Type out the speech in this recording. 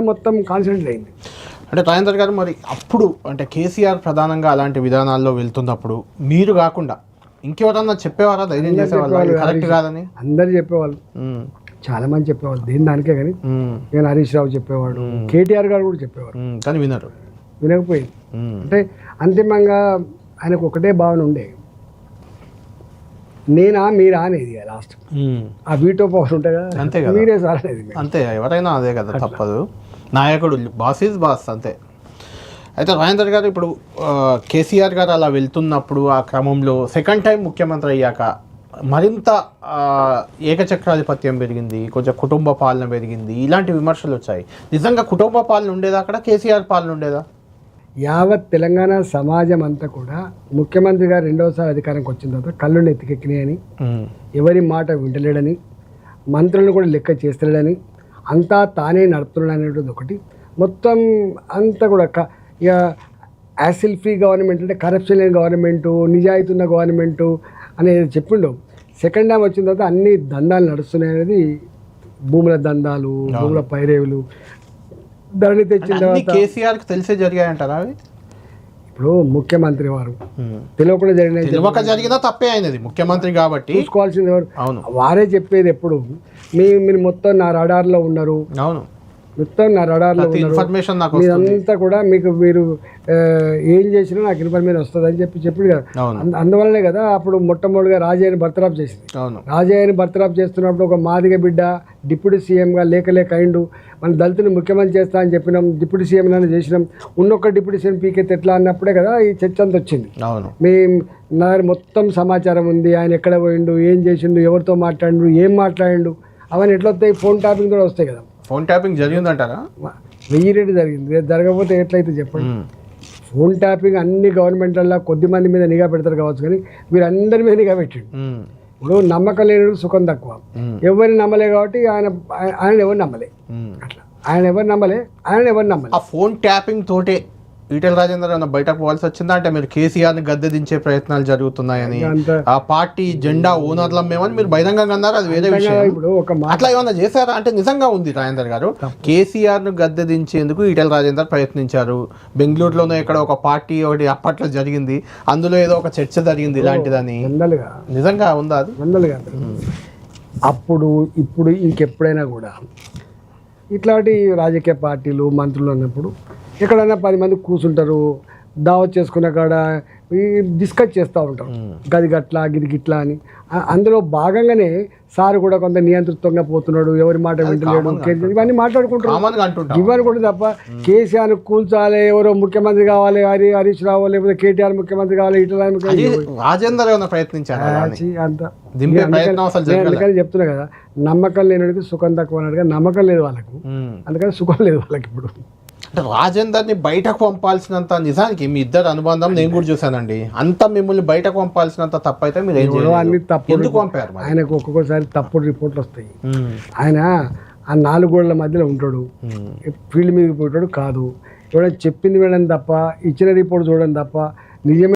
మొత్తం కాన్సన్ట్రేట్ అయింది. అంటే రాజేందర్ గారు మరి అప్పుడు అంటే కేసీఆర్ ప్రధానంగా అలాంటి విధానాల్లో వెళ్తున్నప్పుడు మీరు కాకుండా ఇంకెవరన్నా చెప్పేవారా? ధైర్యం చేసేవాళ్ళు? కరెక్ట్ కాదని? అందరు చెప్పేవాళ్ళు. చాలా మంది చెప్పేవాళ్ళు. దేని దానికే కానీ. నేను హరీష్ రావు చెప్పేవాడు. కేటీఆర్ గారు కూడా చెప్పేవారు. ఉమ్, కానీ వినరు. వినకపోయింది. అంటే అంతిమంగా ఆయనకు ఒకటే భావన ఉండే. నేనా మీరా అనేది లాస్ట్. ఆ వీటో పవర్ ఉంటుంది కదా. కదా. మీరే సార్ అనేది అంతే ఎవరైనా అదే కదా తప్పదు. నాయకుడు బాస్ ఈజ్ బాస్ అంతే. అయితే రాజేందర్ గారు ఇప్పుడు కేసీఆర్ గారు అలా వెళ్తున్నప్పుడు ఆ క్రమంలో సెకండ్ టైం ముఖ్యమంత్రి అయ్యాక మరింత ఏకచక్రాధిపత్యం పెరిగింది కొంచెం కుటుంబ పాలన పెరిగింది ఇలాంటి విమర్శలు వచ్చాయి. నిజంగా కుటుంబ పాలన ఉండేదా అక్కడ? కేసీఆర్ పాలన ఉండేదా? యావత్ తెలంగాణ సమాజం అంతా కూడా ముఖ్యమంత్రి గారు రెండవసారి అధికారంకి వచ్చిన తర్వాత కళ్ళు నెత్తికెక్కినాయని ఉమ్, ఎవరి మాట వింటలేడని మంత్రులను కూడా లెక్క చేస్తలేడని అంతా తానే నడుపుతున్నాడు అనేటువంటిది ఒకటి. మొత్తం అంతా కూడా క- ఇక యాసిల్ ఫ్రీ గవర్నమెంట్ అంటే కరప్షన్ లేని గవర్నమెంటు నిజాయితీ ఉన్న గవర్నమెంటు అనేది చెప్పిండు. సెకండ్ టైం వచ్చిన తర్వాత అన్ని దందాలు నడుస్తున్నాయి అనేది భూముల దందాలు భూముల పైరేవులు. ధరణి తెచ్చిన తర్వాత కేసీఆర్కి తెలిసే జరిగాయంటారా అవి? ఇప్పుడు ముఖ్యమంత్రి వారు. తెలియకుండా జరిగిన తెలియక జరిగినా తప్పే అయినది. ముఖ్యమంత్రి కాబట్టి చూసుకోవాల్సింది ఎవరు? వారే చెప్పేది ఎప్పుడు? మీ మీరు మొత్తం నా రడార్లో ఉన్నారు. అవును. మొత్తం నా రడార్లో ఇన్ఫర్మేషన్ నాకు వస్తుంది. మీరంతా కూడా మీకు మీరు ఏం చేసినా నాకు ఇన్ఫర్మేషన్ వస్తుంది అని చెప్పి చెప్పుడు కదా. అందువల్లనే కదా అప్పుడు మొట్టమొదటిగా రాజయ్యని బర్తరాఫ్ చేసింది. రాజయ్యని బర్తరాఫ్ చేస్తున్నప్పుడు ఒక మాదిగ బిడ్డ డిప్యూటీ సీఎంగా లేక లేక అయిండు. మన దళితుని ముఖ్యమంత్రి చేస్తా అని చెప్పినాం డిప్యూటీ సీఎం అని చేసినాం. ఉన్నొక్క డిప్యూటీ సీఎం పీకెత్తి ఎట్లా అన్నప్పుడే కదా ఈ చర్చ అంతా వచ్చింది. మీ నా మొత్తం సమాచారం ఉంది. ఆయన ఎక్కడ పోయిండు ఏం చేసిండు ఎవరితో మాట్లాడిండు ఏం మాట్లాడిండు అవన్నీ ఎట్లా వస్తాయి? ఫోన్ టాపింగ్ కూడా వస్తాయి కదా. ఫోన్ ట్యాపింగ్ జరిగిందంటారా? వెయ్యి రేటు జరిగింది. జరగకపోతే ఎట్లయితే చెప్పండి. ఫోన్ ట్యాపింగ్ అన్ని గవర్నమెంట్లలో కొద్ది మంది మీద నిఘా పెడతారు కావచ్చు కానీ మీరు అందరి మీద నిఘా పెట్టిండు. ఇప్పుడు నమ్మకం లేని సుఖం తక్కువ. ఎవరిని నమ్మలే కాబట్టి ఆయన ఆయన- ఎవరు నమ్మలే. అట్లా. ఆయన ఎవరు నమ్మలే? ఆయన ఎవరు నమ్మలే? ఆ ఫోన్ ట్యాపింగ్ తోటే ఈటెల రాజేందర్ ఏమన్నా బయటకు పోవాల్సి వచ్చిందా? అంటే మీరు కేసీఆర్ని గద్దె దించే ప్రయత్నాలు జరుగుతున్నాయని. ఆ పార్టీ జెండా ఓనర్లం మేమని మీరు బహిరంగంగా అన్నారు? అది వేరే విషయం. ఇప్పుడు ఒక మాట అట్లా ఏమన్నా చేశారా? అంటే నిజంగా ఉంది రాజేందర్ గారు. కేసీఆర్ను గద్దె దించేందుకు ఈటెల రాజేందర్ ప్రయత్నించారు. బెంగళూరులోనే ఇక్కడ ఒక పార్టీ ఒకటి అప్పట్లో జరిగింది. అందులో ఏదో ఒక చర్చ జరిగింది ఇలాంటిదని. నిజంగా ఉందా అది? అప్పుడు ఇప్పుడు ఇంకెప్పుడైనా కూడా ఇట్లాంటి రాజకీయ పార్టీలు మంత్రులు అన్నప్పుడు ఎక్కడైనా పది మంది కూర్చుంటారు దావత్ చేసుకున్న కాడ డిస్కస్ చేస్తూ ఉంటారు. గది గట్లా గిది గిట్లా అని. అందులో భాగంగానే సార్ కూడా కొంత నియంతృత్వంగా పోతున్నాడు ఎవరి మాట వింటలేడు ఇవన్నీ మాట్లాడుకుంటారు. ఇవన్నీ కూడా తప్ప కేసీఆర్ కూల్చాలి ఎవరో ముఖ్యమంత్రి కావాలి హరి హరీష్ రావు లేకపోతే కేటీఆర్ ముఖ్యమంత్రి కావాలి ఇట్లా రాజేందర్ అందుకని చెప్తున్నా కదా నమ్మకం లేనివాడికి సుఖం తక్కువ అన్నట్టుగా నమ్మకం లేదు వాళ్ళకు. అందుకని సుఖం లేదు వాళ్ళకి ఇప్పుడు. అంటే రాజేందర్ని బయటకు పంపాల్సినంత నిజానికి మీ ఇద్దరు అనుబంధం నేను కూడా చూశానండి అంత మిమ్మల్ని బయటకు పంపాల్సినంత తప్పు అయితే మీరు. అన్ని ఎందుకు పంపారు ఆయనకు ఒక్కొక్కసారి తప్పుడు రిపోర్ట్లు వస్తాయి. ఆయన ఆ నాలుగు గోడల మధ్యలో ఉంటాడు. ఫీల్డ్ మీదకి పోతాడు కాదు ఎవడో చెప్పింది వినడం తప్ప ఇచ్చిన రిపోర్ట్ చూడడం తప్ప నిజమే